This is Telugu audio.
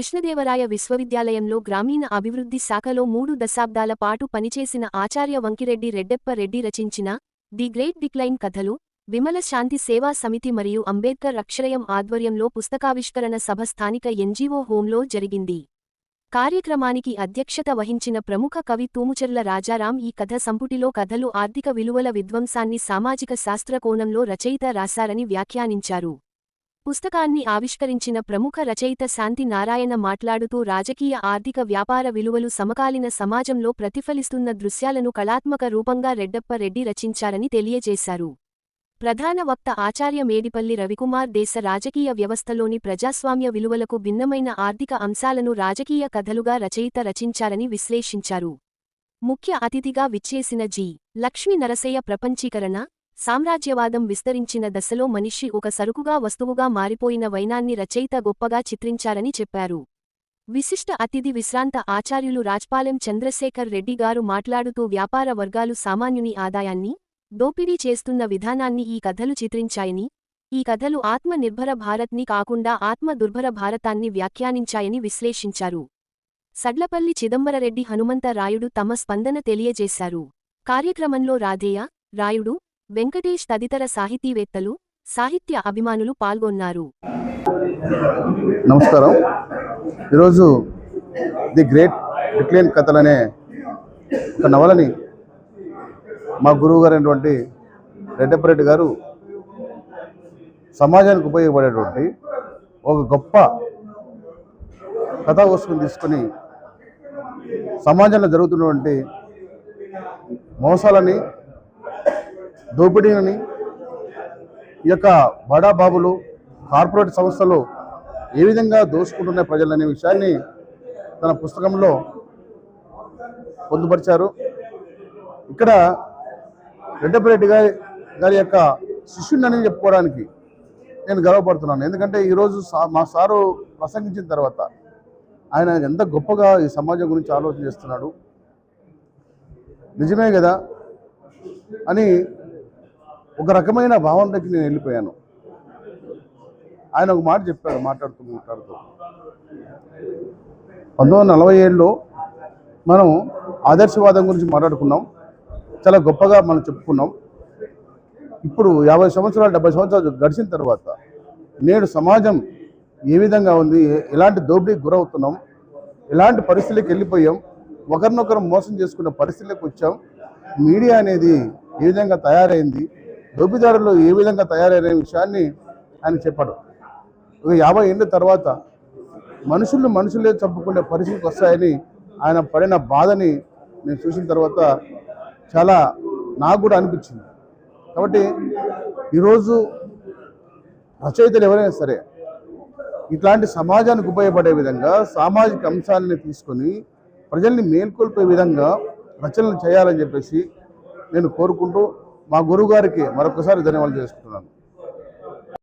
కృష్ణదేవరాయ విశ్వవిద్యాలయంలో గ్రామీణ అభివృద్ధి శాఖలో మూడు దశాబ్దాల పాటు పనిచేసిన ఆచార్య వంకిరెడ్డి రెడ్డెప్ప రెడ్డి రచించిన ది గ్రేట్ డిక్లైన్ కథలు విమల శాంతి సేవా సమితి మరియు అంబేద్కర్ అక్షరయం ఆధ్వర్యంలో పుస్తకావిష్కరణ సభ స్థానిక ఎన్జీఓ హోంలో జరిగింది. కార్యక్రమానికి అధ్యక్షత వహించిన ప్రముఖ కవి తూముచెర్ల రాజారాం ఈ కథ సంపుటిలో కథలు ఆర్థిక విలువల విధ్వంసాన్ని సామాజిక శాస్త్ర కోణంలో రచయిత రాశారని వ్యాఖ్యానించారు. పుస్తకాన్ని ఆవిష్కరించిన ప్రముఖ రచయిత శాంతి నారాయణ మాట్లాడుతూ రాజకీయ ఆర్థిక వ్యాపార విలువలు సమకాలీన సమాజంలో ప్రతిఫలిస్తున్న దృశ్యాలను కళాత్మక రూపంగా రెడ్డప్ప రెడ్డి రచించారని తెలియజేశారు. ప్రధాన వక్త ఆచార్య మేడిపల్లి రవికుమార్ దేశ రాజకీయ వ్యవస్థలోని ప్రజాస్వామ్య విలువలకు భిన్నమైన ఆర్థిక అంశాలను రాజకీయ కథలుగా రచయిత రచించారని విశ్లేషించారు. ముఖ్య అతిథిగా విచ్చేసిన జి. లక్ష్మీ నరసయ్య ప్రపంచీకరణ సామ్రాజ్యవాదం విస్తరించిన దశలో మనిషి ఒక సరుకుగా వస్తువుగా మారిపోయిన వైనాన్ని రచయిత గొప్పగా చిత్రించారని చెప్పారు. విశిష్ట అతిథి విశ్రాంత ఆచార్యులు రాజ్పాలెం చంద్రశేఖర్ రెడ్డి గారు మాట్లాడుతూ వ్యాపార వర్గాలు సామాన్యుని ఆదాయాన్ని దోపిడీ చేస్తున్న విధానాన్ని ఈ కథలు చిత్రించాయని ఈ కథలు ఆత్మనిర్భర భారత్ని కాకుండా ఆత్మ దుర్భర భారతాన్ని వ్యాఖ్యానించాయని విశ్లేషించారు. సడ్లపల్లి చిదంబరరెడ్డి హనుమంత రాయుడు తమ స్పందన తెలియజేశారు. కార్యక్రమంలో రాధేయ రాయుడు వెంకటేష్ తదితర సాహితీవేత్తలు సాహిత్య అభిమానులు పాల్గొన్నారు. నమస్కారం. ఈరోజు ది గ్రేట్ డిక్లైన్ కథలనే ఒక నవలని మా గురువు గారు అయినటువంటి గారు సమాజానికి ఉపయోగపడేటువంటి ఒక గొప్ప కథా వస్తువుని తీసుకొని సమాజంలో జరుగుతున్నటువంటి మోసాలని దోపిడీని ఈ యొక్క బడా బాబులు కార్పొరేట్ సంస్థలు ఏ విధంగా దోచుకుంటున్నాయి ప్రజలనే విషయాన్ని తన పుస్తకంలో పొందుపరిచారు. ఇక్కడ రెడ్డపరెడ్డి గారి గారి యొక్క శిష్యుడిని చెప్పుకోవడానికి నేను గర్వపడుతున్నాను. ఎందుకంటే ఈరోజు సా మా సారు ప్రసంగించిన తర్వాత ఆయన ఎంత గొప్పగా ఈ సమాజం గురించి ఆలోచన చేస్తున్నాడు. నిజమే కదా అని ఒక రకమైన భావనకి నేను వెళ్ళిపోయాను. ఆయన ఒక మాట చెప్పారు మాట్లాడుతూ మాట్లాడుతూ పంతొమ్మిది వందల నలభై ఏడులో మనం ఆదర్శవాదం గురించి మాట్లాడుకున్నాం. చాలా గొప్పగా మనం చెప్పుకున్నాం. ఇప్పుడు యాభై సంవత్సరాలు డెబ్బై సంవత్సరాలు గడిచిన తర్వాత నేడు సమాజం ఏ విధంగా ఉంది? ఎలాంటి దోపిడీకి గురవుతున్నాం? ఎలాంటి పరిస్థితులకు వెళ్ళిపోయాం? ఒకరినొకరు మోసం చేసుకునే పరిస్థితులకు వచ్చాం. మీడియా అనేది ఏ విధంగా తయారైంది? దోపిదారులు ఏ విధంగా తయారైన విషయాన్ని ఆయన చెప్పాడు. ఒక యాభై ఏళ్ళ తర్వాత మనుషులు మనుషులే చంపుకునే పరిస్థితికి వస్తాయని ఆయన పడిన బాధని నేను చూసిన తర్వాత చాలా నాకు కూడా అనిపించింది. కాబట్టి ఈరోజు రచయితలు ఎవరైనా సరే ఇట్లాంటి సమాజానికి ఉపయోగపడే విధంగా సామాజిక అంశాలని తీసుకొని ప్రజల్ని మేల్కొల్పే విధంగా రచనలు చేయాలని చెప్పేసి నేను కోరుకుంటూ మా గురువు గారికి మరొకసారి ధన్యవాదాలు చేసుకుంటున్నాను.